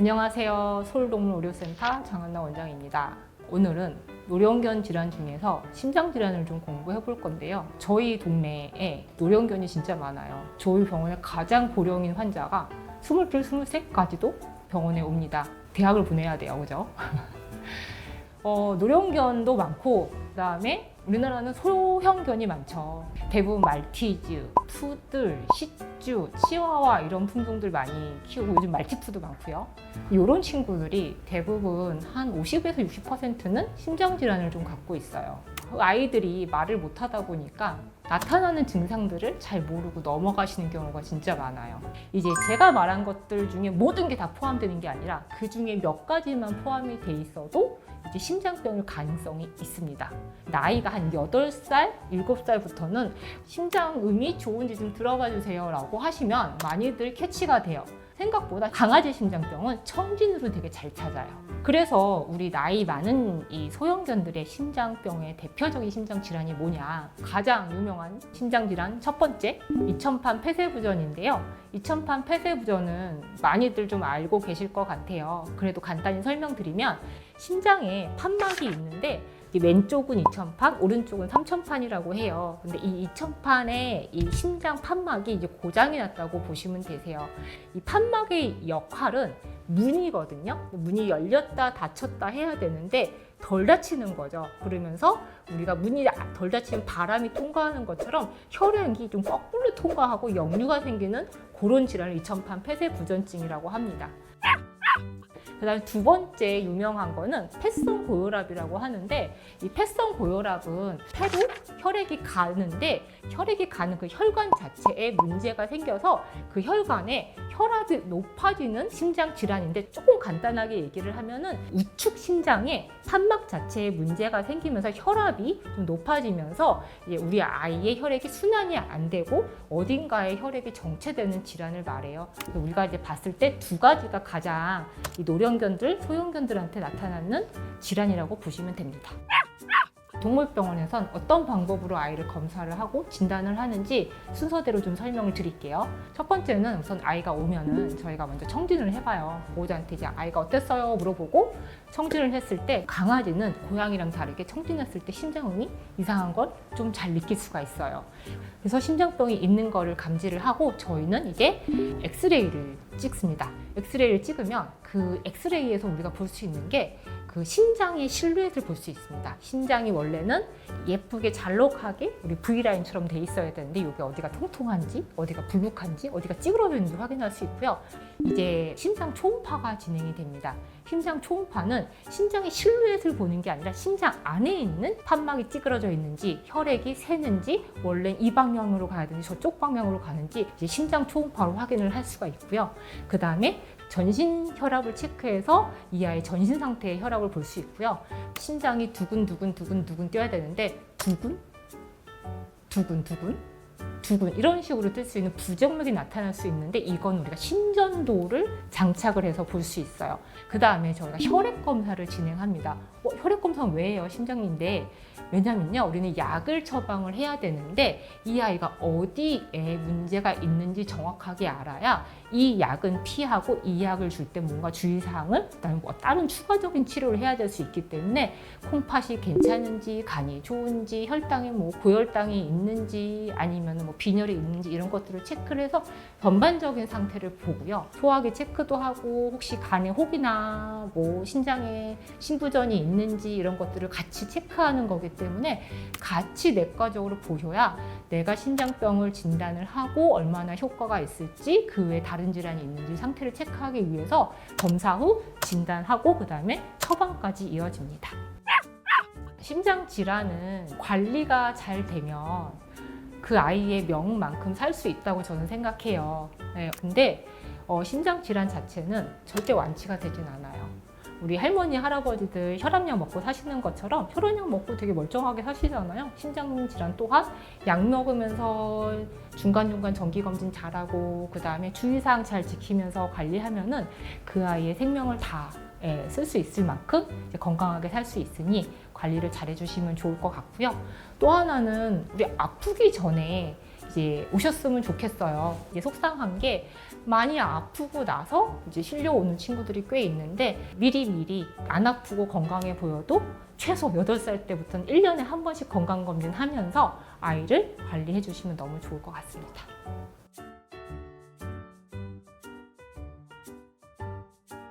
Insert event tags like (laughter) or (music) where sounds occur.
안녕하세요. 서울동물의료센터 장한나 원장입니다. 오늘은 노령견 질환 중에서 심장 질환을 좀 공부해 볼 건데요. 저희 동네에 노령견이 진짜 많아요. 저희 병원에 가장 고령인 환자가 22, 23까지도 병원에 옵니다. 대학을 보내야 돼요. 그죠? (laughs) 어, 노령견도 많고 그다음에 우리나라는 소형견이 많죠. 대부분 말티즈, 푸들, 시쭈, 치와와 이런 품종들 많이 키우고 요즘 말티푸도 많고요. 이런 친구들이 대부분 한 50에서 60%는 심장 질환을 좀 갖고 있어요. 아이들이 말을 못하다 보니까 나타나는 증상들을 잘 모르고 넘어가시는 경우가 진짜 많아요. 이제 제가 말한 것들 중에 모든 게 다 포함되는 게 아니라 그 중에 몇 가지만 포함이 돼 있어도 이제 심장병일 가능성이 있습니다. 나이가 한 8살, 7살부터는 심장음이 좋은지 좀 들어봐 주세요 라고 하시면 많이들 캐치가 돼요. 생각보다 강아지 심장병은 청진으로 되게 잘 찾아요. 그래서 우리 나이 많은 이 소형견들의 심장병의 대표적인 심장 질환이 뭐냐? 가장 유명한 심장 질환 첫 번째 이천판 폐쇄부전인데요. 이천판 폐쇄부전은 많이들 좀 알고 계실 것 같아요. 그래도 간단히 설명드리면 심장에 판막이 있는데 이 왼쪽은 2천판, 오른쪽은 3천판이라고 해요. 근데 이 2천판의 이 심장 판막이 이제 고장이 났다고 보시면 되세요. 이 판막의 역할은 문이거든요. 문이 열렸다 닫혔다 해야 되는데 덜 닫히는 거죠. 그러면서 우리가 문이 덜 닫히면 바람이 통과하는 것처럼 혈액이 좀 거꾸로 통과하고 역류가 생기는 그런 질환을 이천판 폐쇄부전증이라고 합니다. 그다음에 두 번째 유명한 거는 폐성 고혈압이라고 하는데 이 폐성 고혈압은 폐로 혈액이 가는데 혈액이 가는 그 혈관 자체에 문제가 생겨서 그 혈관에 혈압이 높아지는 심장 질환인데 조금 간단하게 얘기를 하면은 우측 심장에 판막 자체에 문제가 생기면서 혈압이 좀 높아지면서 우리 아이의 혈액이 순환이 안 되고 어딘가에 혈액이 정체되는 질환을 말해요. 우리가 이제 봤을 때 두 가지가 가장 이 노령견들, 소형견들한테 나타나는 질환이라고 보시면 됩니다. 동물병원에선 어떤 방법으로 아이를 검사를 하고 진단을 하는지 순서대로 좀 설명을 드릴게요. 첫 번째는 우선 아이가 오면은 저희가 먼저 청진을 해봐요. 보호자한테 이제 아이가 어땠어요? 물어보고 청진을 했을 때 강아지는 고양이랑 다르게 청진했을 때 심장음이 이상한 걸 좀 잘 느낄 수가 있어요. 그래서 심장병이 있는 거를 감지를 하고 저희는 이제 엑스레이를 찍습니다. 엑스레이를 찍으면 그 엑스레이에서 우리가 볼 수 있는 게 그 심장의 실루엣을 볼 수 있습니다. 심장이 원래는 예쁘게 잘록하게 우리 V라인처럼 돼 있어야 되는데 이게 어디가 통통한지, 어디가 불룩한지, 어디가 찌그러졌는지 확인할 수 있고요. 이제 심장 초음파가 진행이 됩니다. 심장 초음파는 심장의 실루엣을 보는 게 아니라 심장 안에 있는 판막이 찌그러져 있는지, 혈액이 새는지, 원래 이 방향으로 가야 되는지 저쪽 방향으로 가는지 이제 심장 초음파로 확인을 할 수가 있고요. 그 다음에 전신 혈압을 체크해서 이 아이의 전신 상태의 혈압 을 볼 수 있고요. 심장이 두근두근 두근두근 뛰어야 되는데 두근 두근두근 두근 이런 식으로 뜰 수 있는 부정맥이 나타날 수 있는데 이건 우리가 심전도를 장착을 해서 볼 수 있어요. 그 다음에 저희가 혈액 검사를 진행합니다. 어, 혈액 검사는 왜 해요? 심장인데 왜냐면요 우리는 약을 처방을 해야 되는데 이 아이가 어디에 문제가 있는지 정확하게 알아야 이 약은 피하고 이 약을 줄 때 뭔가 주의사항을 그다음에 뭐 다른 추가적인 치료를 해야 될 수 있기 때문에 콩팥이 괜찮은지 간이 좋은지 혈당에 뭐 고혈당이 있는지 아니면 뭐 빈혈이 있는지 이런 것들을 체크를 해서 전반적인 상태를 보고요. 소화기 체크도 하고 혹시 간에 혹이나 뭐 신장에 신부전이 있는지 이런 것들을 같이 체크하는 거기 때문에 같이 내과적으로 보셔야 내가 심장병을 진단을 하고 얼마나 효과가 있을지 그 외에 다른 질환이 있는지 상태를 체크하기 위해서 검사 후 진단하고 그 다음에 처방까지 이어집니다. 심장 질환은 관리가 잘 되면 그 아이의 명만큼 살 수 있다고 저는 생각해요. 네, 근데 어, 심장 질환 자체는 절대 완치가 되진 않아요. 우리 할머니, 할아버지들 혈압약 먹고 사시는 것처럼 혈압약 먹고 되게 멀쩡하게 사시잖아요. 심장 질환 또한 약 먹으면서 중간중간 정기검진 잘하고 그 다음에 주의사항 잘 지키면서 관리하면은 그 아이의 생명을 다 쓸 수 있을 만큼 건강하게 살 수 있으니 관리를 잘 해주시면 좋을 것 같고요. 또 하나는 우리 아프기 전에 이제 오셨으면 좋겠어요. 이제 속상한 게 많이 아프고 나서 이제 실려 오는 친구들이 꽤 있는데 미리미리 안 아프고 건강해 보여도 최소 8살 때부터는 1년에 한 번씩 건강검진 하면서 아이를 관리해 주시면 너무 좋을 것 같습니다.